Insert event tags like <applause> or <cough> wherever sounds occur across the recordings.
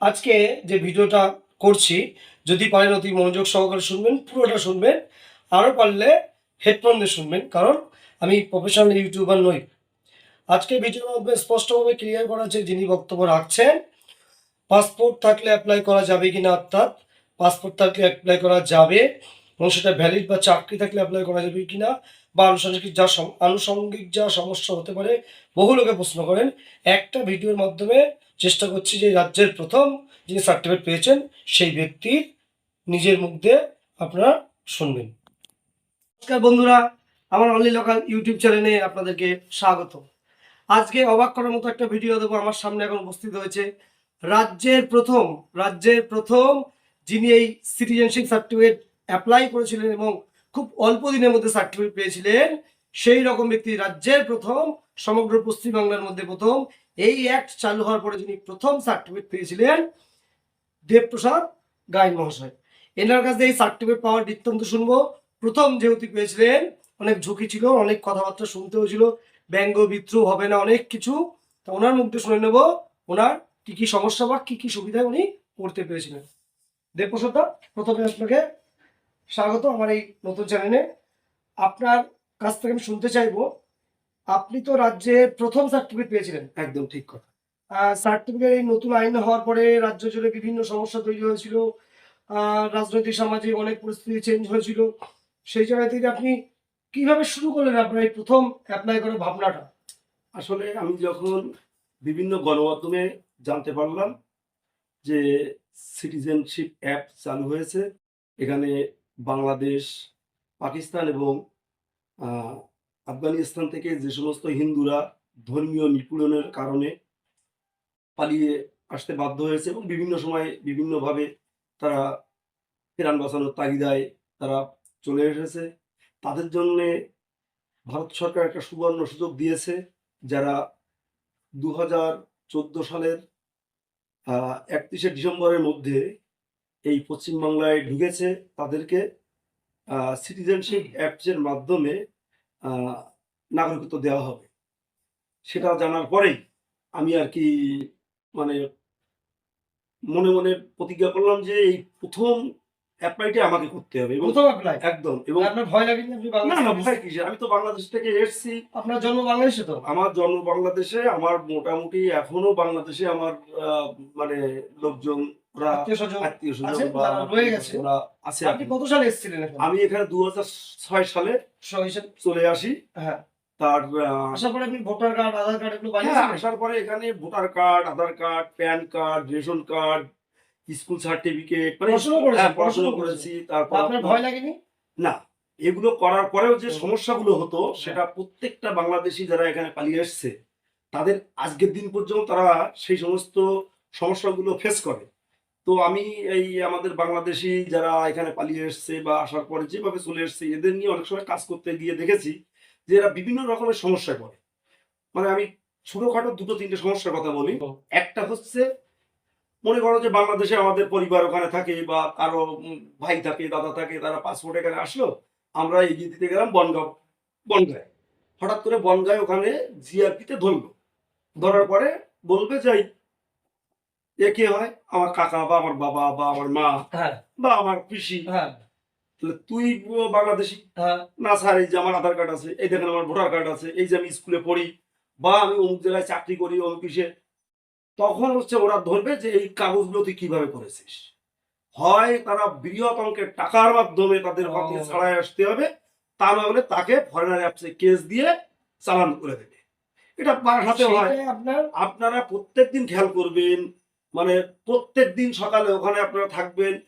আজকে যে ভিডিওটা করছি, যদি পারেন অতি মনোযোগ সহকারে শুনবেন, পুরোটা শুনবেন। আরও পারলে হেডফোন দিয়ে শুনবেন, কারণ আমি প্রফেশনাল ইউটিউবার নই। আজকে ভিডিওর মধ্যে স্পষ্টভাবে ক্লিয়ার করা আছে যিনি বক্তব্য রাখছেন পাসপোর্ট থাকলে অ্যাপ্লাই করা যাবে কি না অর্থাৎ পাসপোর্ট থাকলে অ্যাপ্লাই করা যাবে এবং সেটা ভ্যালিড বা চাকরি থাকলে অ্যাপ্লাই করা যাবে কি না বা আনুষঙ্গিক যা আনুষঙ্গিক যা সমস্যা হতে পারে, বহু লোকে প্রশ্ন করেন। একটা ভিডিওর মাধ্যমে চেষ্টা করছি যে রাজ্যের প্রথম যিনি সার্টিফিকেট পেয়েছেন, সেই ব্যক্তির নিজের মুখ দিয়ে আপনারা শুনবেন। নমস্কার বন্ধুরা, আমার অনলি লোকাল ইউটিউব চ্যানেলে আপনাদেরকে স্বাগত। আজকে অবাক করার মতো একটা ভিডিও দেবো। আমার সামনে এখন উপস্থিত হয়েছে রাজ্যের প্রথম রাজ্যের প্রথম যিনি এই সিটিজেনশিপ সার্টিফিকেট অ্যাপ্লাই করেছিলেন এবং খুব অল্প দিনের মধ্যে সার্টিফিকেট পেয়েছিলেন, সেই রকম ব্যক্তি রাজ্যের প্রথম, সমগ্র পশ্চিমবাংলার মধ্যে প্রথম এই অ্যাক্ট চালু হওয়ার পরে যিনি প্রথম সার্টিফিকেট পেয়েছিলেন দেবপ্রসাদ গায়ন মহাশয়। এনার কাছে এই সার্টিফিকেট পাওয়ার বৃত্তান্ত শুনব। প্রথম যেহেতু পেয়েছিলেন, অনেক ঝুঁকি ছিল, অনেক কথাবার্তা শুনতে হয়েছিল, ব্যঙ্গ, বিদ্রোহ হবে না, অনেক কিছু। তা ওনার মুখ দিয়ে শুনে নেব, ওনার কি কি সমস্যা বা কি কি সুবিধা উনি করতে পেরেছিলেন। দেবপ্রসাদ প্রথমে আপনাকে স্বাগত আমার এই নতুন চ্যানেলে আপনার কাছ থেকে আমি শুনতে চাইব আপনি তো রাজ্যে প্রথম সার্টিফিকেট পেয়েছিলেন। একদম ঠিক কথা। সার্টিফিকেট এই নতুন আইন হওয়ার পরে রাজ্য জুড়ে বিভিন্ন সমস্যা তৈরি হয়েছিল। রাজনৈতিক সামাজিক অনেক পরিস্থিতি চেঞ্জ হয়েছিল। সেই জায়গা থেকে আপনি কীভাবে শুরু করলেন আপনার এই প্রথম অ্যাপ্লাই করার ভাবনাটা? আসলে আমি যখন বিভিন্ন গণমাধ্যমে জানতে পারলাম যে সিটিজেনশিপ অ্যাপ চালু হয়েছে এখানে বাংলাদেশ পাকিস্তান এবং আফগানিস্তান থেকে যে সমস্ত হিন্দুরা ধর্মীয় নিপীড়নের কারণে পালিয়ে আসতে বাধ্য হয়েছে এবং বিভিন্ন সময় বিভিন্নভাবে তারা প্রাণ বাঁচানোর তাগিদায় তারা চলে এসেছে। তাদের জন্যে ভারত সরকার একটা সুবর্ণ সুযোগ দিয়েছে যারা দু হাজার চোদ্দ সালের একত্রিশে ডিসেম্বরের মধ্যে এই পশ্চিমবাংলায় ঢুকেছে। তাদেরকে সিটিজেনশিপ অ্যাপসের মাধ্যমে নাগরিকত্ব দেওয়া হবে। সেটা জানার পরেই আমি আর কি মানে মনে মনে প্রতিজ্ঞা করলাম যে এই প্রথম অ্যাপ্লাইটা আমাকে করতে হবে এবং প্রথম অ্যাপ্লাই একদম এবং আপনার ভয় লাগেনি আপনি না না ভয় কিসের? আমি তো বাংলাদেশ থেকে এসেছি। আপনার জন্ম বাংলাদেশে তো? আমার জন্ম বাংলাদেশে আমার মোটামুটি এখনও বাংলাদেশে আমার মানে লোকজন ওরা আত্মীয় স্বজন আত্মীয় স্বজন রয়ে গেছে। ওরা আছে আপনি কত সালে এসেছিলেন আমি এখানে দু হাজার ছয় সালে চলে আসি। হ্যাঁ। তার আসার পরে আপনি ভোটার কার্ড আধার কার্ড এগুলো হ্যাঁ, আসার পরে এখানে voter card Aadhaar card PAN card ration card school certificate মানে পড়াশোনা হ্যাঁ, করেছি। তারপর আপনার ভয় লাগেনি? না এগুলো করার পরেও যে। সমস্যাগুলো হতো সেটা প্রত্যেকটা বাংলাদেশি যারা এখানে পালিয়ে এসছে তাদের আজকের দিন পর্যন্ত তারা সেই সমস্ত সমস্যাগুলো ফেস করে। তো আমি এই আমাদের বাংলাদেশি যারা এখানে পালিয়ে এসছে বা আসার পরে যেভাবে চলে এসছে এদের নিয়ে অনেক সময় কাজ করতে গিয়ে দেখেছি যে এরা বিভিন্ন রকমের সমস্যায় পড়ে। মানে আমি ছোটখাটো দুটো তিনটে সমস্যার কথা বলি। একটা হচ্ছে মনে করো যে বাংলাদেশে আমাদের পরিবার ওখানে থাকে বা কারও ভাই থাকে দাদা থাকে তারা পাসপোর্ট এখানে আসলো আমরা এগিয়ে দিতে গেলাম বনগাঁও বনগাঁয়। হঠাৎ করে বনগাঁয় ওখানে জিআরপিতে ধরলো। ধরার পরে বলবে যাই এ কে হয়? আমার কাকা বা আমার বাবা বা আমার মা হ্যাঁ। বা আমার পিসি। হ্যাঁ। তাহলে তুই বাংলাদেশি। হ্যাঁ। না স্যার এই যে আমার আধার কার্ড আছে এই দেখেন আমার ভোটার কার্ড আছে এই যে আমি স্কুলে পড়ি বা আমি অমুক জায়গায় চাকরি করি অমুক কিসে তখন হচ্ছে ওরা ধরবে যে এই কাগজগুলো তুই কীভাবে করেছিস। হয় তারা বৃহৎ অঙ্কের টাকার মাধ্যমে তাদের হাত থেকে ছাড়াই আসতে হবে তা না হলে তাকে ফরেনার অ্যাপসে কেস দিয়ে চালান করে দেবে। এটা বাসাতে হয়। আপনার আপনারা প্রত্যেকদিন খেয়াল করবেন মানে প্রত্যেক দিন সকালে ওখানে আপনারা থাকবেন।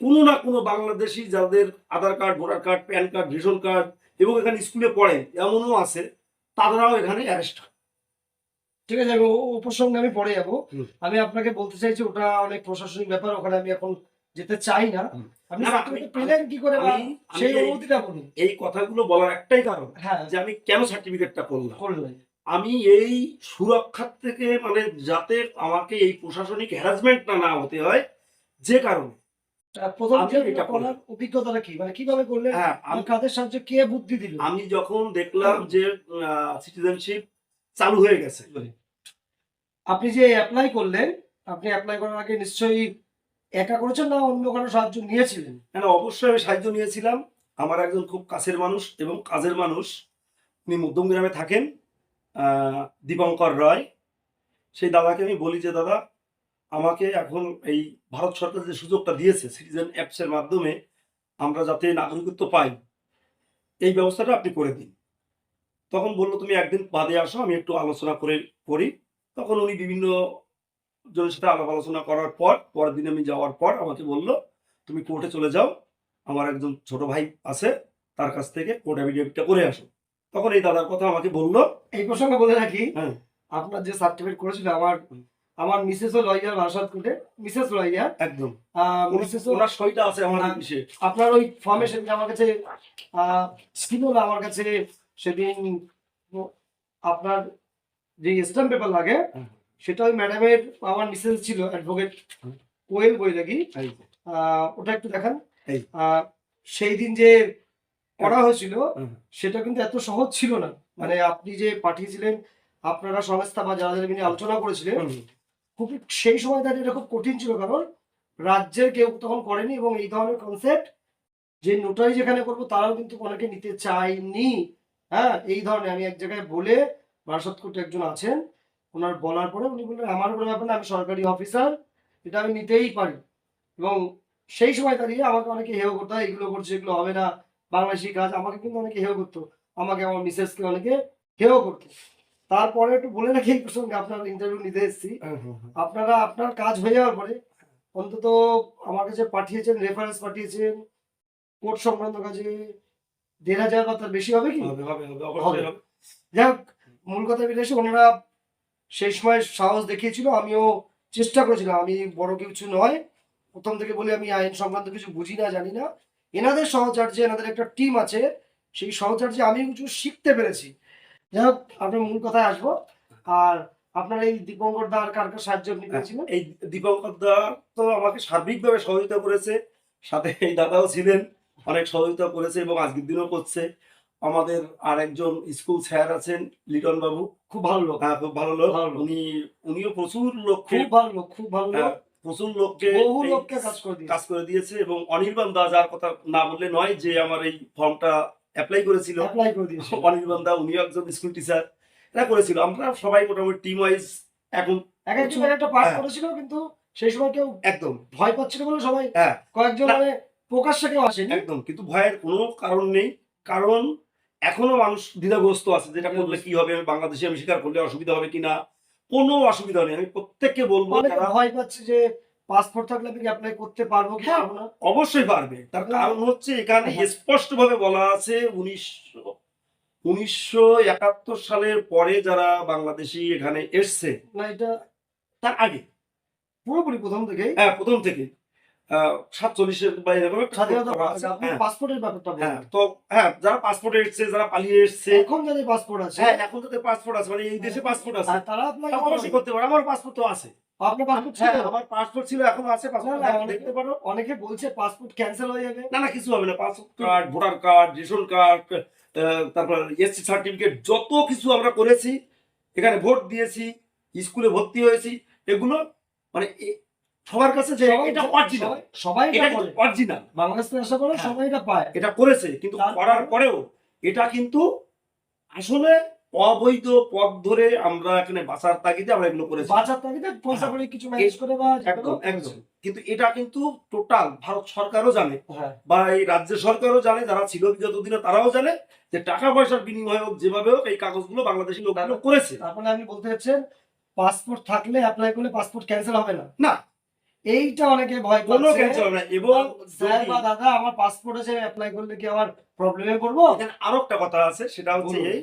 কোনো না কোনো বাংলাদেশি যাদের Aadhaar card voter card PAN card ration card এবং এখানে স্কুলে পড়ে এমনও আছে তারাও এখানে অ্যারেস্ট হয়। ঠিক আছে আমি ও- প্রসঙ্গে আমি পরে যাব। আমি আপনাকে বলতে চাইছি ওটা অনেক প্রশাসনিক ব্যাপার ওখানে আমি এখন যেতে চাই না। কি করে সেই এই- অনুভূতিটা বলুন। এই কথাগুলো বলার একটাই কারণ হ্যাঁ। যে আমি কেন সার্টিফিকেটটা করলাম? করলেন। আমি এই সুরক্ষার থেকে মানে যাতে আমাকে এই প্রশাসনিক হ্যারাসমেন্ট না না হতে হয় যে কারণে। প্রথম এটা করার অভিজ্ঞতাটা কি? মানে কীভাবে করলেন? হ্যাঁ আমি কাদের সাহায্যে কে বুদ্ধি দিল? আমি যখন দেখলাম যে সিটিজেনশিপ চালু হয়ে গেছে। আপনি যে অ্যাপ্লাই করলেন আপনি অ্যাপ্লাই করার আগে নিশ্চয়ই একা করেছেন না অন্য কারও সাহায্য নিয়েছিলেন? না না, অবশ্যই আমি সাহায্য নিয়েছিলাম। আমার একজন খুব কাছের মানুষ এবং কাজের মানুষ। উনি মধ্যম গ্রামে থাকেন। দীপঙ্কর রায়। সেই দাদাকে আমি বলি যে, দাদা, আমাকে এখন এই ভারত সরকার যে সুযোগটা দিয়েছে সিটিজেন অ্যাপসের মাধ্যমে, আমরা যাতে নাগরিকত্ব পাই, এই ব্যবস্থাটা আপনি করে দিন। তখন বলল, তুমি একদিন বাদে আসো, আমি একটু আলোচনা করে করি। তখন উনি বিভিন্ন জনের সাথে আলাপ আলোচনা করার পর, পরের দিন আমি যাওয়ার পর আমাকে বলল, তুমি কোর্টে চলে যাও, আমার একজন ছোট ভাই আছে, তার কাছ থেকে কোর্ট অ্যাফিডেভিটটা করে আসো। তখন এই দাদার কথা আমাকে বলল এই প্রসঙ্গে বলে রাখি হ্যাঁ। আপনার যে সার্টিফিকেট করেছিল আমার আমার মিসেসও লয়ার বারাসাত কোর্টে মিসেস লয়ার একদম মিসেস ওনার সইটা আছে আমার হ্যাঁ। ইসে আপনার ওই ফর্মে সেদিন আমার কাছে ছিল না আমার কাছে সেদিন আপনার যে স্ট্যাম্প পেপার লাগে সেটা ওই ম্যাডামের আমার মিসেস ছিল অ্যাডভোকেট। কোয়েল যে। আহ, ওটা একটু দেখান। সেই দিন যে করা হয়েছিল সেটা কিন্তু এত সহজ ছিল না। মানে আপনি যে পাঠিয়েছিলেন আপনারা সংস্থা বা যারা যারা নিয়ে আলোচনা করেছিলেন খুব সেই সময় দাঁড়িয়ে এটা খুব কঠিন ছিল কারণ রাজ্যের কেউ তখন করেনি এবং এই ধরনের কনসেপ্ট যে নোটারি যেখানে করব তারাও কিন্তু অনেকে নিতে চায়নি। হ্যাঁ এই ধরনের আমি এক জায়গায় বলে বারাসত কোর্টে একজন আছেন ওনার বলার পরে উনি বললেন আমার কোনো ব্যাপার না আমি সরকারি অফিসার এটা আমি নিতেই পারি। এবং সেই সময় দাঁড়িয়ে আমাকে অনেকে হেয় করতো "এই, এগুলো করছে এগুলো হবে না। বাংলাদেশি কাজ আমাকে কিন্তু অনেকে হেয় করতো। আমাকে আমার মিসেসকে অনেকে হেয় করতো। তারপরে একটু বলে রাখি এই প্রসঙ্গে আপনার ইন্টারভিউ নিতে এসেছি। আপনারা আপনার কাজ হয়ে যাওয়ার পরে অন্তত আমার কাছে পাঠিয়েছেন রেফারেন্স পাঠিয়েছেন কোর্ট সংক্রান্ত কাজে দেড় হাজার বা তার বেশি হবে কি? হবে হোক মূল কথা এসে ওনারা সেই সময় সাহস দেখিয়েছিল আমিও চেষ্টা করেছিলাম। আমি বড় কিছু নয়। প্রথম থেকে বলি আমি আইন সংক্রান্ত কিছু বুঝি না জানি না। এনাদের সহচার্যে এনাদের একটা টিম আছে সেই সহচার্যে আমি কিছু শিখতে পেরেছি। যাই হোক আপনার মূল কথায় আসব। আর আপনার এই দীপঙ্কর দার কার কার সাহায্য আপনি পেয়েছিলেন? এই দীপঙ্কর দা তো আমাকে সার্বিকভাবে সহযোগিতা করেছে সাথে এই দাদাও ছিলেন অনেক সহযোগিতা করেছে এবং আজকের দিনও করছে। আমাদের আর একজন স্কুল স্যার আছেন লিটন বাবু। খুব ভালো লোক। হ্যাঁ খুব ভালো লোক। উনি উনিও প্রচুর লোক খুব ভালো লোক খুব ভালো লোক। হ্যাঁ, প্রচুর লোককে বহু লোককে কাজ করে দিয়েছে। কাজ করে দিয়েছে এবং অনির্বাণ দা যার কথা না বললে নয় যে আমার এই ফর্মটা অ্যাপ্লাই করেছিল। অ্যাপ্লাই করে দিয়েছে। <laughs> অনির্বাণ দা উনিও একজন স্কুল টিচার এরা করেছিল। আমরা সবাই মোটামুটি টিম ওয়াইজ এখন এক একজন এক একটা পাঠ হ্যাঁ। করেছিল কিন্তু সেই সময় কেউ একদম। ভয় পাচ্ছিল বলে সবাই হ্যাঁ। কয়েকজন। মানে প্রকাশ্যে কেউ আসেনি। একদম। কিন্তু ভয়ের কোনো কারণ নেই কারণ এখনও মানুষ দ্বিধাগ্রস্ত আছে যেটা করলে কি হবে বাংলাদেশে আমি স্বীকার করলে অসুবিধা হবে কিনা কোনো অসুবিধা নেই। আমি প্রত্যেককে বলব যারা ভয় পাচ্ছে যে পাসপোর্ট থাকলে আমি অ্যাপ্লাই করতে পারব কি হ্যাঁ। পারব না? অবশ্যই পারবে। তার কারণ হচ্ছে এখানে হ্যাঁ। স্পষ্ট ভাবে বলা আছে উনিশশো উনিশশো একাত্তর সালের পরে যারা বাংলাদেশি এখানে এসছে না এটা তার আগে। পুরোপুরি প্রথম থেকে হ্যাঁ প্রথম থেকে সাতচল্লিশের বা এরকম হ্যাঁ, পাসপোর্টের ব্যাপারটা হ্যাঁ তো হ্যাঁ যারা পাসপোর্টে এসছে যারা পালিয়ে এসছে এখন যাদের পাসপোর্ট আছে। হ্যাঁ এখন পাসপোর্ট আছে মানে এই দেশে পাসপোর্ট আছে। তারা আপনার অবশ্যই করতে পারে আমার পাসপোর্ট তো আছে। আপনার পাসপোর্ট ছিল? হ্যাঁ আমার পাসপোর্ট ছিল এখন আছে পাসপোর্ট দেখতে পারো। অনেকে বলছে পাসপোর্ট ক্যান্সেল হয়ে যাবে। না না কিছু হবে না। Passport card voter card ration card তারপর এসসি সার্টিফিকেট যত কিছু আমরা করেছি এখানে ভোট দিয়েছি স্কুলে ভর্তি হয়েছি এগুলো মানে সবার কাছে যে এটা অরিজিনাল সবাই- এটা অরিজিনাল বাংলাদেশ থেকে আশা করে হ্যাঁ। সবাই এটা পায়। এটা করেছে কিন্তু করার পরেও এটা কিন্তু আসলে অবৈধ পথ ধরে আমরা এখানে বাঁচার তাগিদে আমরা এগুলো করেছি। বাঁচার তাগিদে পয়সা করে কিছু ম্যানেজ করে বা একদম একদম। কিন্তু এটা কিন্তু টোটাল ভারত সরকারও জানে হ্যাঁ। বা এই রাজ্য সরকারও জানে যারা ছিল বিগত দিনে তারাও জানে যে টাকা পয়সার বিনিময়ে হোক যেভাবে হোক এই কাগজগুলো বাংলাদেশি লোকগুলো করেছে। তারপরে আপনি বলতে চাচ্ছেন পাসপোর্ট থাকলে অ্যাপ্লাই করলে পাসপোর্ট ক্যান্সেল হবে না। না এইটা অনেকে ভয় কোনো ক্যান্সেল হবে না। এবং স্যার বা দাদা আমার পাসপোর্ট আছে অ্যাপ্লাই করলে কি আমার প্রবলেমে পড়ব? এখানে আরও একটা কথা আছে সেটা হচ্ছে এই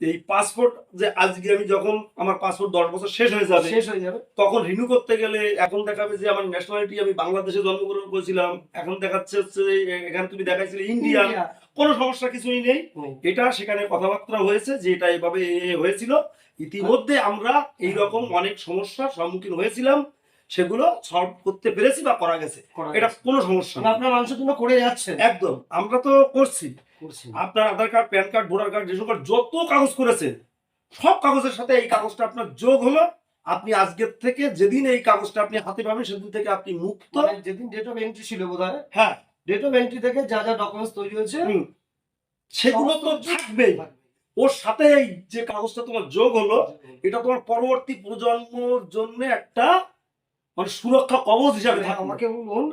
এই পাসপোর্ট যে আজকে আমি যখন আমার পাসপোর্ট দশ বছর শেষ হয়ে যাবে শেষ হয়ে যাবে। তখন রিনিউ করতে গেলে এখন দেখাবে যে আমার ন্যাশনালিটি আমি বাংলাদেশে জন্মগ্রহণ করেছিলাম। এখন দেখাচ্ছে হচ্ছে এখানে তুমি দেখাইছিলে ইন্ডিয়া। কোনো সমস্যা কিছুই নেই। এটা সেখানে কথাবার্তা হয়েছে যে এটা এভাবে হয়েছিল। ইতিমধ্যে আমরা এইরকম অনেক সমস্যার সম্মুখীন হয়েছিলাম। সেগুলো সলভ করতে পেরেছি বা করা গেছে। এটা কোনো সমস্যা মানে না। আপনার মানুষের জন্য করে যাচ্ছেন। একদম। আমরা তো করছি। আপনার Aadhaar card PAN card voter card ration card যত কাগজ করেছেন সব কাগজের সাথে এই কাগজটা আপনার যোগ হলো। আপনি আজকের থেকে যেদিন এই কাগজটা আপনি হাতে পাবেন সেদিন থেকে আপনি মুক্ত। মানে যেদিন ডেট অফ এন্ট্রি ছিল বোধ হয়। হ্যাঁ ডেট অফ এন্ট্রি থেকে যা যা ডকুমেন্টস তৈরি হয়েছে সেগুলো তো থাকবেই ওর সাথে এই যে কাগজটা তোমার যোগ হলো। এটা তোমার পরবর্তী প্রজন্মর জন্য একটা মানে সুরক্ষা কবচ হিসাবে মানে আমাকে বলুন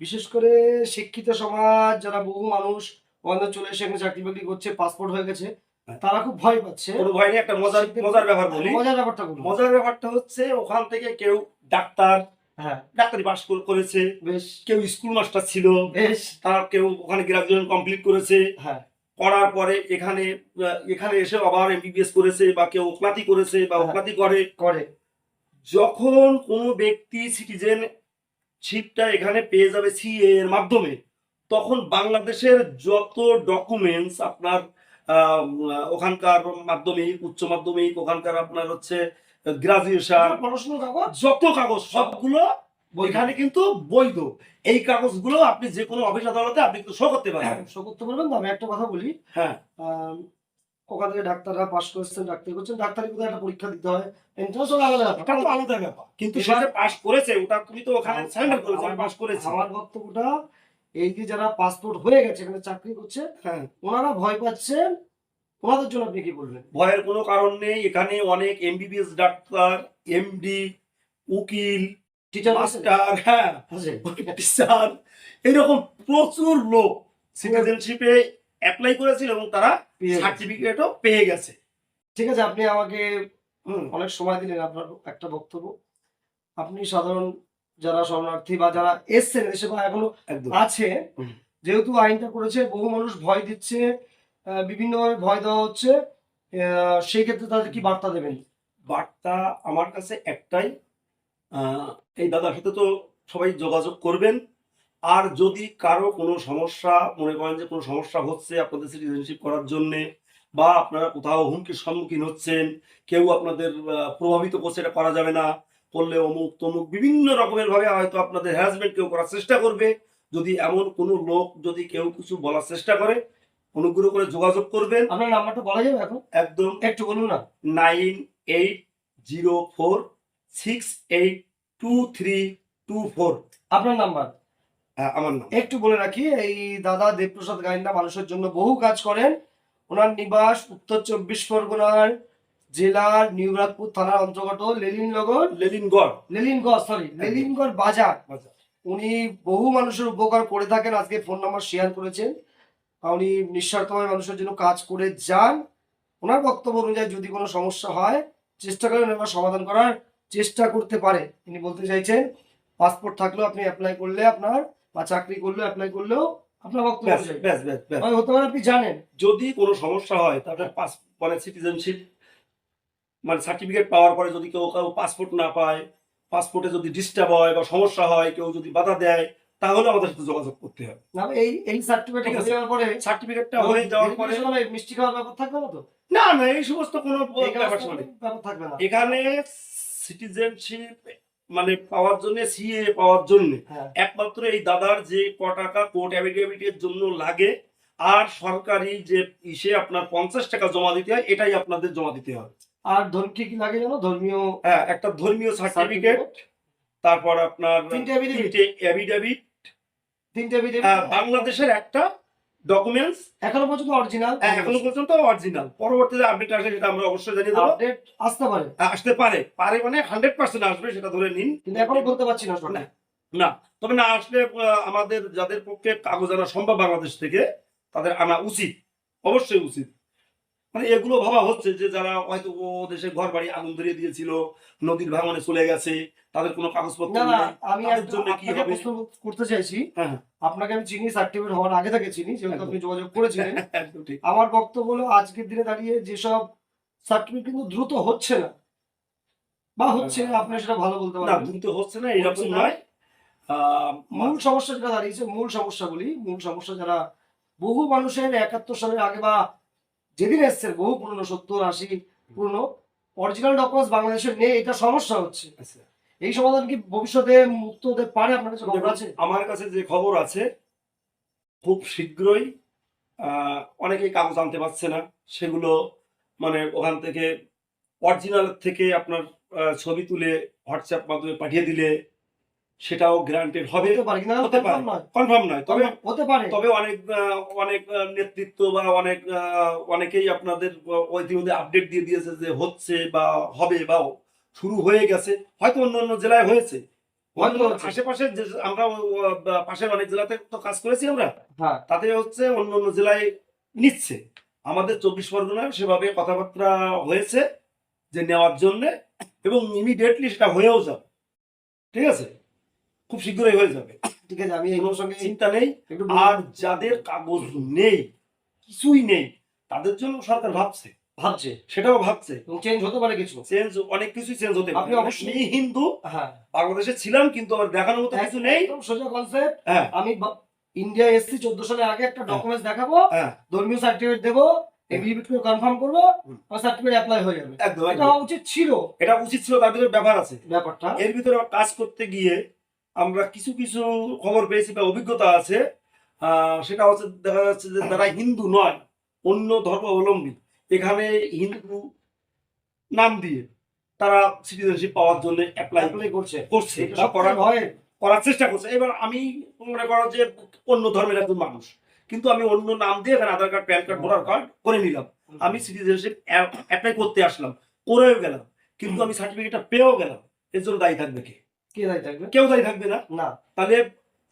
বিশেষ করে শিক্ষিত সমাজ যারা বহু মানুষ ওখানে চলে এসে চাকরি বাকরি করছে পাসপোর্ট হয়ে গেছে হ্যাঁ। তারা খুব ভয় পাচ্ছে। কোনো ভয় নেই একটা মজার মজার ব্যাপার বলি। মজার ব্যাপারটা বলুন। মজার ব্যাপারটা হচ্ছে ওখান থেকে কেউ ডাক্তার হ্যাঁ। ডাক্তারি পাশ করেছে বেশ। কেউ স্কুল মাস্টার ছিল বেশ। তার কেউ ওখানে গ্রাজুয়েশন কমপ্লিট করেছে। হ্যাঁ। করার পরে এখানে এখানে এসে আবার এমবিবিএস করেছে বা কেউ ওকলাতি করেছে বা হ্যাঁ। ওকলাতি করে। করে। যখন কোনো ব্যক্তি সিটিজেন শিপটা এখানে পেয়ে যাবে সিএ এর মাধ্যমে তখন বাংলাদেশের যত ডকুমেন্টস আপনার ওখানকার মাধ্যমিক উচ্চ মাধ্যমিক ওখানকার আপনার হচ্ছে গ্রাজুয়েশন যত কাগজ সবগুলো এখানে কিন্তু বৈধ। এই কাগজগুলো আপনি যে কোনো অফিস আদালতে আপনি কিন্তু শো করতে পারেন শো করতে পারবেন। আমি একটা কথা বলি হ্যাঁ। ওখান থেকে ডাক্তাররা পাস করছেন ডাক্তার করছেন ডাক্তারি কোথায় একটা পরীক্ষা দিতে হয়? এন্ট্রান্স আলাদা এটা তো ব্যাপার। আলাদা ব্যাপার। কিন্তু সেটা পাস করেছে ওটা তুমি তো ওখানে সারেন্ডার করেছ পাস করেছে। আমার বক্তব্যটা এই যে যারা পাসপোর্ট হয়ে গেছে এখানে চাকরি করছে হ্যাঁ। ওনারা ভয় পাচ্ছেন ওনাদের জন্য আপনি কি বলবেন? ভয়ের কোনো কারণ নেই এখানে অনেক এমবিবিএস ডাক্তার এমডি উকিল টিচার মাস্টার হ্যাঁ। টিচার এরকম প্রচুর লোক সিটিজেনশিপে অ্যাপ্লাই করেছিল এবং তারা সার্টিফিকেটও পেয়ে গেছে। ঠিক আছে আপনি আমাকে অনেক সময় দিলেন আপনার একটা বক্তব্য। আপনি সাধারণ যারা শরণার্থী বা যারা এসছেন দেশে বা এখনও আছে যেহেতু আইনটা করেছে বহু মানুষ ভয় দিচ্ছে বিভিন্নভাবে ভয় দেওয়া হচ্ছে সেই ক্ষেত্রে তাদের কি বার্তা দেবেন? বার্তা আমার কাছে একটাই এই দাদার সাথে তো সবাই যোগাযোগ করবেন। আর যদি কারও কোনো সমস্যা মনে করেন যে কোনো সমস্যা হচ্ছে আপনাদের সিটিজেনশিপ করার জন্য বা আপনারা কোথাও হুমকির সম্মুখীন হচ্ছেন কেউ আপনাদের প্রভাবিত করছে এটা করা যাবে না করলে অমুক তমুক বিভিন্ন রকমের ভাবে হয়তো আপনাদের হ্যারাসমেন্ট কেউ করার চেষ্টা করবে। যদি এমন কোনো লোক যদি কেউ কিছু বলার চেষ্টা করে অনুগ্রহ করে যোগাযোগ করবেন। আপনার নাম্বারটা বলা যাবে এখন? একদম। একটু বলুন না। Nine eight zero four six eight two three two four. আপনার নাম্বার। আমার নাম। একটু বলে রাখি এই দাদা দেবপ্রসাদ গাইন্দা মানুষের জন্য বহু কাজ করেন। ওনার নিবাস উত্তর চব্বিশ পরগনার জেলার নিউরাজপুর থানার অন্তর্গত লেলিননগর লেলিনগড়। লেলিনগড় সরি লেলিনগড় বাজার। উনি বহু মানুষের উপকার করে থাকেন আজকে ফোন নাম্বার শেয়ার করেছেন। উনি নিঃস্বার্থভাবে মানুষের জন্য কাজ করে যান। ওনার বক্তব্য অনুযায়ী যদি কোনো সমস্যা হয় চেষ্টা করেন এবার সমাধান করার চেষ্টা করতে পারে। তিনি বলতে চাইছেন পাসপোর্ট থাকলেও আপনি অ্যাপ্লাই করলে আপনার বা চাকরি করলেও অ্যাপ্লাই করলেও আপনার বক্তব্য। হয় হতে পারে আপনি জানেন। যদি কোনো সমস্যা হয় তাহলে পাস মানে সিটিজেনশিপ মানে সার্টিফিকেট পাওয়ার পরে যদি কেউ কেউ পাসপোর্ট না পায় পাসপোর্টে যদি ডিস্টার্ব হয় বা সমস্যা হয় কেউ যদি বাধা দেয় তাহলে আমাদের সাথে যোগাযোগ করতে হবে। না এই এই সার্টিফিকেট হয়ে। যাওয়ার পরে সার্টিফিকেটটা হয়ে যাওয়ার পরে মিষ্টি খাওয়ার ব্যাপার থাকবে না তো? না না এই সমস্ত কোনো ব্যাপার থাকবে না। এখানে সিটিজেনশিপ মানে পাওয়ার জন্য সিএ পাওয়ার জন্য। হ্যাঁ। একমাত্র এই দাদার যে ক টাকা কোর্ট অ্যাফিডেভিটের জন্য লাগে আর সরকারি যে ইসে আপনার পঞ্চাশ টাকা জমা দিতে হয় এটাই আপনাদের জমা দিতে হবে। আর ধর্ম কি লাগে জানো? ধর্মীয় হ্যাঁ একটা ধর্মীয় সার্টিফিকেট তারপর আপনার তিনটে অ্যাফিডেভিট তিনটে ভিডিও বাংলাদেশের একটা ডকুমেন্টস এখনও পর্যন্ত অরিজিনাল এখনও পর্যন্ত অরিজিনাল পরবর্তীতে আপডেট আসে সেটা আমরা অবশ্যই জানিয়ে দেবো। আপডেট আসতে পারে। আসতে পারে। পারে মানে হান্ড্রেড পার্সেন্ট আসবে সেটা ধরে নিন। কিন্তু এখনও বলতে পারছি না। না। না। তবে না আসলে আমাদের যাদের পক্ষে কাগজ আনা সম্ভব বাংলাদেশ থেকে তাদের আনা উচিত। অবশ্যই উচিত। মানে এগুলো ভাবা হচ্ছে যে যারা হয়তো ও দেশে ঘর বাড়ি আগুন ধরিয়ে দিয়েছিল নদীর ভাঙনে চলে গেছে তাদের কোনো কাগজপত্র না না আমি আপনাকে প্রশ্ন করতে চাইছি হ্যাঁ আপনাকে আমি চিনি সার্টিফিকেট হওয়ার আগে থেকে চিনি যেহেতু আপনি যোগাযোগ করেছিলেন। <laughs> আমার বক্তব্য হলো আজকের দিনে দাঁড়িয়ে যেসব সার্টিফিকেট কিন্তু দ্রুত হচ্ছে না বা হচ্ছে আপনি সেটা ভালো বলতে পারেন দ্রুত হচ্ছে না এরকম নয়। আহ, মূল সমস্যা যেটা দাঁড়িয়েছে মূল সমস্যাগুলি মূল সমস্যা যারা বহু মানুষের একাত্তর সালের আগে বা যেদিন এসছে বহু পুরনো সত্তর আশি পুরনো অরিজিনাল ডকুমেন্টস বাংলাদেশের নেই এটা সমস্যা হচ্ছে। আচ্ছা। এই সমাধান কি ভবিষ্যতে মুক্ত হতে পারে আপনার কাছে খবর আছে? আমার কাছে যে খবর আছে খুব শীঘ্রই অনেকেই কাগজ আনতে পারছে না। সেগুলো মানে ওখান থেকে অরিজিনাল থেকে আপনার ছবি তুলে হোয়াটসঅ্যাপ মাধ্যমে পাঠিয়ে দিলে সেটাও গ্রান্টেড হবে। হতে পারে কিনা হতে পারে। কনফার্ম নয়। তবে হতে পারে। তবে অনেক অনেক নেতৃত্ব বা অনেক অনেকেই আপনাদের ইতিমধ্যে আপডেট দিয়ে দিয়েছে যে হচ্ছে বা হবে বা শুরু হয়ে গেছে। হয়তো অন্য অন্য জেলায় হয়েছে। আশেপাশে আমরা পাশের অনেক জেলাতে তো কাজ করেছি আমরা। হ্যাঁ। তাতে হচ্ছে অন্য অন্য জেলায় নিচ্ছে। আমাদের চব্বিশ পরগনায় সেভাবে কথাবার্তা হয়েছে যে নেওয়ার জন্য এবং ইমিডিয়েটলি সেটা হয়েও যাবে। ঠিক আছে? খুব শীঘ্রই হয়ে যাবে। ঠিক আছে আমি এই সঙ্গে চিন্তা নেই। আর যাদের কাগজ নেই কিছুই নেই তাদের জন্য সরকার ভাবছে। ভাবছে? সেটাও ভাবছে। চেঞ্জ হতে পারে কিছু। চেঞ্জ অনেক কিছুই চেঞ্জ হতে পারে। আপনি অবশ্যই- হিন্দু হ্যাঁ। বাংলাদেশে ছিলাম কিন্তু আমার দেখানোর মতো কিছু নেই। একদম সোজা কনসেপ্ট হ্যাঁ। আমি ইন্ডিয়া এসছি চোদ্দ সালে আগে একটা ডকুমেন্টস দেখাবো। হ্যাঁ। ধর্মীয় সার্টিফিকেট দেবো। এগ্রিমেন্ট করে কনফার্ম করব। সার্টিফিকেট অ্যাপ্লাই হয়ে যাবে। একদম এটা উচিত ছিল। এটা উচিত ছিল তার ভিতরে ব্যাপার আছে। ব্যাপারটা। এর ভিতরে কাজ করতে গিয়ে আমরা কিছু কিছু খবর পেয়েছি বা অভিজ্ঞতা আছে আহ, সেটা হচ্ছে দেখা যাচ্ছে যে যারা হিন্দু নয় অন্য ধর্ম অবলম্বী এখানে হিন্দু নাম দিয়ে তারা সিটিজেনশিপ পাওয়ার জন্য অ্যাপ্লাই করছে। করছে করার চেষ্টা করছে। এবার আমি মনে করো যে অন্য ধর্মের একজন মানুষ কিন্তু আমি অন্য নাম দিয়ে এখানে Aadhaar card PAN card voter card করে নিলাম। আমি সিটিজেনশিপ অ্যাপ্লাই করতে আসলাম করেও গেলাম কিন্তু আমি সার্টিফিকেটটা পেয়েও গেলাম এর জন্য দায়ী থাকবে কে? কে দায়ী থাকবে? কেউ দায়ী থাকবে না। না। তাহলে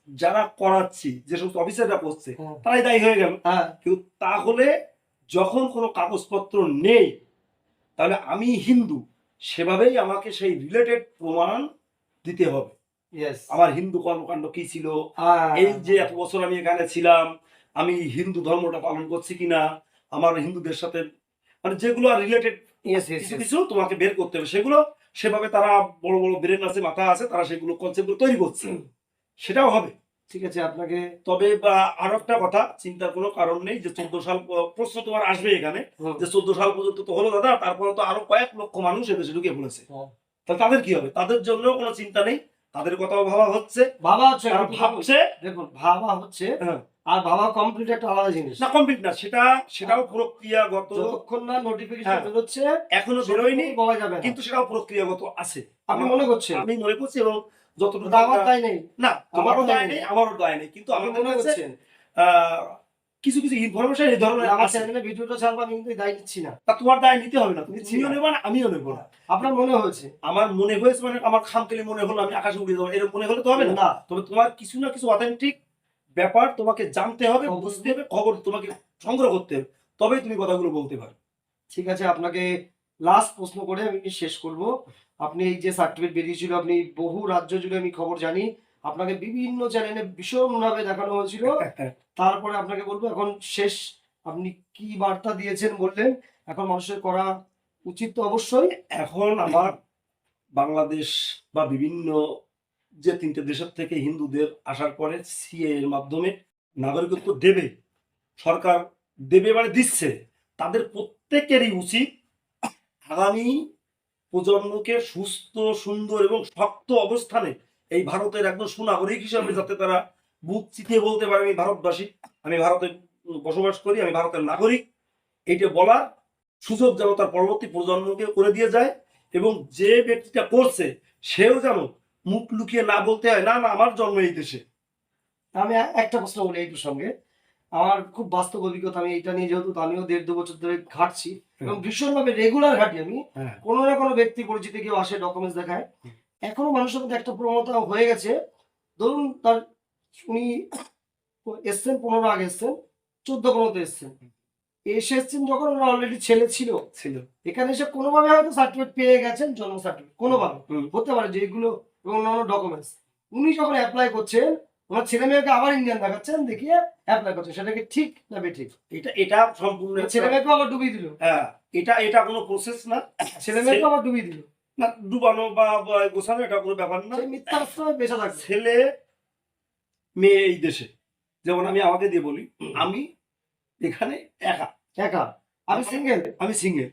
যারা করাচ্ছি যে সমস্ত অফিসাররা করছে হ্যাঁ। তারাই দায়ী হয়ে গেল। হ্যাঁ। কিন্তু তাহলে যখন কোনো কাগজপত্র নেই তাহলে আমি হিন্দু সেভাবেই আমাকে সেই রিলেটেড প্রমাণ দিতে হবে। আমার হিন্দু কর্মকাণ্ড কি ছিল? এই যে এত বছর আমি এখানে ছিলাম আমি হিন্দু ধর্মটা পালন করছি কিনা আমার হিন্দুদের সাথে মানে যেগুলো রিলেটেড কিছু কিছু তোমাকে বের করতে হবে সেগুলো সেভাবে তারা বড় বড় ব্রেন আছে মাথা আছে তারা সেগুলো কনসেপ্ট তৈরি করছে। সেটাও হবে। ঠিক আছে আপনাকে তবে আরও একটা কথা চিন্তার কোনো কারণ নেই যে চোদ্দ সাল প্রশ্ন তোমার আসবে এখানে যে চোদ্দ সাল পর্যন্ত তো হলো দাদা তারপরে তো আরও কয়েক লক্ষ মানুষ এদেশে ঢুকে পড়েছে। তাহলে তাদের কি হবে? তাদের জন্য কোনো চিন্তা নেই তাদের কথাও ভাবা হচ্ছে। ভাবা হচ্ছে ভাবছে দেখুন ভাবা হচ্ছে হ্যাঁ। আর ভাবা কমপ্লিট একটা আলাদা জিনিস। না কমপ্লিট না সেটা সেটাও প্রক্রিয়াগত যতক্ষণ না নোটিফিকেশন হ্যাঁ। বেরোচ্ছে এখনও বেরোয়নি বলা যাবে কিন্তু সেটাও প্রক্রিয়াগত আছে। আপনি মনে করছেন? আমি মনে করছি এবং যতটুকু আমার তাই নেই। না তোমারও দায় দায় নেই। আমারও দায় নেই। কিন্তু আমাদের মনে আহ, কিছু কিছু ইনফরমেশন এই ধরনের আমার চ্যানেলে ভিডিওটা ছাড়বো আমি কিন্তু দায় নিচ্ছি না। তা তোমার দায় নিতে হবে না তুমি তুমিও না। নেবা না আমিও নেব না। আপনার মনে হয়েছে? আমার মনে হয়েছে মানে আমার খামকেলে মনে হলো আমি আকাশে উড়ে যাব এরকম মনে হলে তো হবে না। তবে তোমার কিছু না কিছু অথেন্টিক ব্যাপার তোমাকে জানতে হবে। বুঝতে হবে খবর তোমাকে সংগ্রহ করতে হবে। তবেই তুমি কথাগুলো বলতে পারো। ঠিক আছে আপনাকে লাস্ট প্রশ্ন করে আমি শেষ করব? আপনি এই যে সার্টিফিকেট বেরিয়েছিল আপনি বহু রাজ্য জুড়ে আমি খবর জানি আপনাকে বিভিন্ন চ্যানেলে ভীষণভাবে দেখানো হয়েছিল। <laughs> তারপরে আপনাকে বলব এখন শেষ আপনি কি বার্তা দিয়েছেন বললেন এখন মানুষের করা উচিত তো অবশ্যই। এখন আমার বাংলাদেশ বা বিভিন্ন যে তিনটে দেশের থেকে হিন্দুদের আসার পরে সিএ এর মাধ্যমে নাগরিকত্ব দেবে, সরকার দেবে মানে দিচ্ছে, তাদের প্রত্যেকেরই উচিত আগামী প্রজন্মকে সুস্থ, সুন্দর এবং শক্ত অবস্থানে এই ভারতের একজন সুনাগরিক হিসাবে যাতে তারা বুক চিতিয়ে বলতে পারে, আমি ভারতবাসী, আমি ভারতে বসবাস করি, আমি ভারতের নাগরিক, এইটা বলার সুযোগ যেন তার পরবর্তী প্রজন্মকে করে দিয়ে যায় এবং যে ব্যক্তিটা করছে, সেও যেন মুখ লুকিয়ে না বলতে হয়। না না আমার জন্ম এই দেশে। আমি একটা প্রশ্ন বলি এই প্রসঙ্গে। আমার খুব বাস্তব অভিজ্ঞতা আমি এটা নিয়ে যেহেতু আমিও দেড় দু বছর ধরে ঘাটছি। এবং ভীষণভাবে রেগুলার ঘাটি আমি। হ্যাঁ। কোনো না কোনো ব্যক্তি পরিচিত কেউ আসে ডকুমেন্টস দেখায়। এখনও মানুষের মধ্যে একটা প্রবণতা হয়ে গেছে। ধরুন তার উনি এসছেন পনেরো আগে এসছেন চোদ্দ পনেরোতে এসছেন। এসে এসছেন যখন ওনার অলরেডি ছেলে ছিল। ছিল। এখানে এসে কোনোভাবে হয়তো সার্টিফিকেট পেয়ে গেছেন জন্ম সার্টিফিকেট কোনোভাবে। হতে পারে যে এগুলো এবং অন্যান্য ডকুমেন্টস উনি যখন অ্যাপ্লাই করছেন ওনার ছেলে মেয়েকে আবার ইন্ডিয়ান দেখাচ্ছেন দেখিয়ে অ্যাপ্লাই করছেন। সেটা কি ঠিক না বেঠিক? এটা এটা সম্পূর্ণ ছেলে মেয়েকে আবার ডুবিয়ে দিল? হ্যাঁ এটা এটা কোনো প্রসেস না। ছেলে মেয়েকেও আবার ডুবিয়ে দিল? না ডুবানো বা গোছানো এটা কোনো ব্যাপার না। মিথ্যা বেঁচে থাকছে ছেলে মেয়ে এই দেশে। যেমন আমি আমাকে দিয়ে বলি আমি এখানে একা। একা? আমি সিঙ্গেল আমি সিঙ্গেল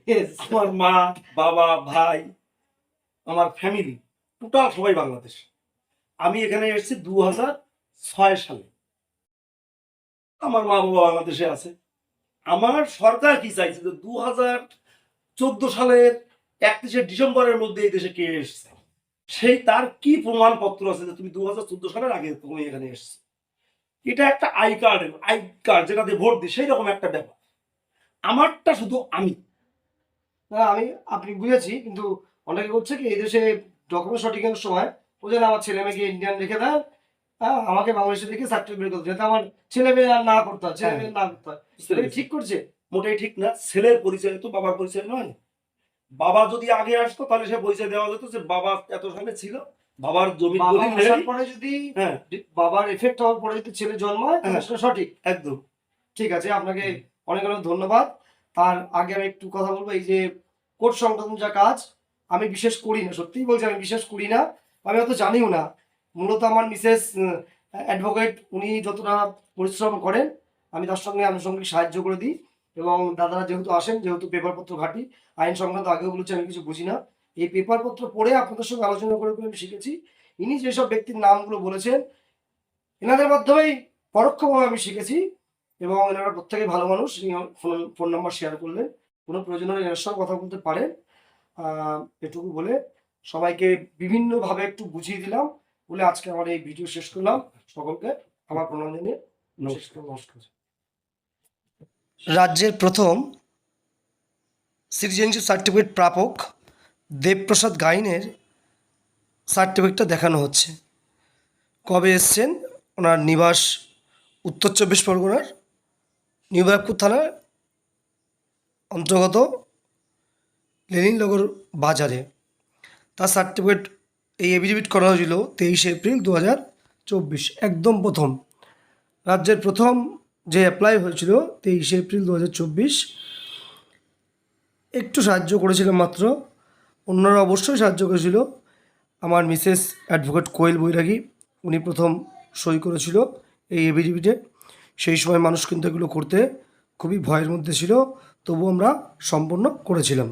আমার মা বাবা ভাই আমার ফ্যামিলি টোটাল সবাই বাংলাদেশ। আমি এখানে এসেছি দু হাজার ছয় সালে। আমার মা বাবা বাংলাদেশে আছে। আমার সরকার কি চাইছে যে দু হাজার চোদ্দ সালের একত্রিশে ডিসেম্বরের মধ্যে এই দেশে কে এসছে? সেই তার কি প্রমাণপত্র আছে যে তুমি দু হাজার চোদ্দ সালের আগে তুমি এখানে এসছো? এটা একটা আই কার্ড আই কার্ড যেটাতে ভোট দিই, সেই রকম একটা ব্যাপার। আমারটা শুধু আমি। না, আমি, আপনি বুঝেছি, কিন্তু অনেকে করছে কি, এই দেশে ডকুমেন্ট সঠিকের সময় ও যেন আমার ছেলে মেয়েকে ইন্ডিয়ান রেখে দেয় হ্যাঁ আমাকে বাংলাদেশে রেখে সার্টিফিকেট করতে যাতে আমার ছেলে মেয়ে আর না করতে হয় ছেলে মেয়ে না করতে হয়। ঠিক করছে? মোটাই ঠিক না। ছেলের পরিচয় তো বাবার পরিচয় নয়। বাবা যদি আগে আসতো তাহলে সে পরিচয় দেওয়া যেত যে বাবা এত সালে ছিল। বাবার জমি। পরে যদি হ্যাঁ। বাবার এফেক্ট হওয়ার পরে যদি ছেলে জন্মায় হ্যাঁ। সেটা সঠিক। একদম। ঠিক আছে আপনাকে অনেক অনেক ধন্যবাদ। তার আগে আমি একটু কথা বলব এই যে কোর্ট সংক্রান্ত যা কাজ আমি বিশেষ করি না সত্যিই বলছি, আমি বিশেষ করি না আমি অত জানিও না। মূলত আমার মিসেস অ্যাডভোকেট উনি যতটা পরিশ্রম করেন, আমি তার সঙ্গে আনুষঙ্গিক সাহায্য করে দিই, এবং দাদারা যেহেতু আসেন, যেহেতু পেপারপত্র ঘাটি, আইন সংক্রান্ত আগেও বলেছি, আমি কিছু বুঝি না এই পেপারপত্র পড়ে আপনাদের সঙ্গে আলোচনা করে করে আমি শিখেছি। ইনি যেসব ব্যক্তির নামগুলো বলেছেন, এনাদের মাধ্যমেই পরোক্ষভাবে আমি শিখেছি, এবং এনারা প্রত্যেকেই ভালো মানুষ ফোন ফোন নাম্বার শেয়ার করলেন। কোনো প্রয়োজন হলে এনার সঙ্গে কথা বলতে পারেন। এটুকু বলে সবাইকে বিভিন্নভাবে একটু বুঝিয়ে দিলাম বলে আজকে আমার এই ভিডিও শেষ করলাম। সকলকে আমার প্রণাম জানিয়ে নমস্কার। রাজ্যের প্রথম সিটিজেনশিপ সার্টিফিকেট প্রাপক দেবপ্রসাদ গাইনের সার্টিফিকেটটা দেখানো হচ্ছে। কবে এসছেন? ওনার নিবাস উত্তর চব্বিশ পরগনার নিউ ব্যারাকপুর থানার অন্তর্গত লেনিননগর বাজারে। তার সার্টিফিকেট এই এভিডেভিট করা হয়েছিল তেইশে এপ্রিল দু হাজার চব্বিশ, একদম প্রথম। রাজ্যের প্রথম যে অ্যাপ্লাই হয়েছিল তেইশে এপ্রিল দু হাজার চব্বিশ, একটু সাহায্য করেছিলাম মাত্র। অন্যরা অবশ্যই সাহায্য করেছিল। আমার মিসেস অ্যাডভোকেট কোয়েল বৈরাগী, উনি প্রথম সই করেছিল এই এভিডেভিটে সেই সময় মানুষ কিন্তু এগুলো করতে খুবই ভয়ের মধ্যে ছিল তবু আমরা সম্পন্ন করেছিলাম।